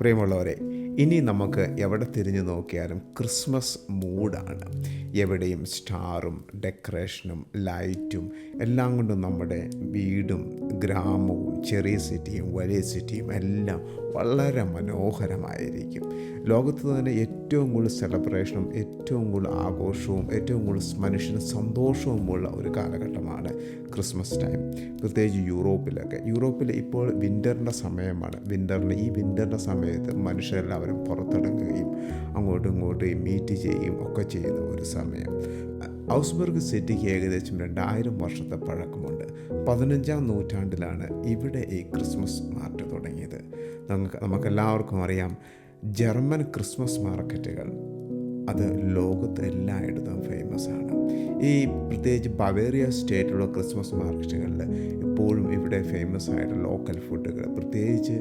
പ്രിയമുള്ളവരെ ഇനി നമുക്ക് എവിടെ തിരിഞ്ഞു നോക്കിയാലും ക്രിസ്മസ് മൂഡാണ്. എവിടെയും സ്റ്റാറും ഡെക്കറേഷനും ലൈറ്റും എല്ലാം കൊണ്ടും നമ്മുടെ വീടും ഗ്രാമവും ചെറിയ സിറ്റിയും വലിയ സിറ്റിയും എല്ലാം വളരെ മനോഹരമായിരിക്കും. ലോകത്ത് തന്നെ ഏറ്റവും കൂടുതൽ സെലിബ്രേഷനും ഏറ്റവും കൂടുതൽ ആഘോഷവും ഏറ്റവും കൂടുതൽ മനുഷ്യന് സന്തോഷവുമുള്ള ഒരു കാലഘട്ടമാണ് ക്രിസ്മസ് ടൈം. പ്രത്യേകിച്ച് യൂറോപ്പിലൊക്കെ. യൂറോപ്പിൽ ഇപ്പോൾ വിന്ററിന്റെ സമയമാണ്. വിന്ററിന് ഈ വിന്ററിന്റെ സമയത്ത് മനുഷ്യരെല്ലാവരും പുറത്തിറങ്ങുകയും അങ്ങോട്ടും ഇങ്ങോട്ടും മീറ്റ് ചെയ്യുകയും ഒക്കെ ചെയ്യുന്ന ഒരു സമയം. ഔസ്ബർഗ് സിറ്റിക്ക് ഏകദേശം രണ്ടായിരം വർഷത്തെ പഴക്കമുണ്ട്. പതിനഞ്ചാം നൂറ്റാണ്ടിലാണ് ഇവിടെ ഈ ക്രിസ്മസ് മാർട്ട് തുടങ്ങിയത്. നമുക്ക് നമുക്കെല്ലാവർക്കും അറിയാം ജർമ്മൻ ക്രിസ്മസ് മാർക്കറ്റുകൾ അത് ലോകത്ത് എല്ലായിടത്തും ഈ പ്രത്യേകിച്ച് ബവേറിയ സ്റ്റേറ്റിലുള്ള ക്രിസ്മസ് മാർക്കറ്റുകളിൽ ഇപ്പോഴും ഇവിടെ ഫേമസ് ആയിട്ടുള്ള ലോക്കൽ ഫുഡുകൾ പ്രത്യേകിച്ച്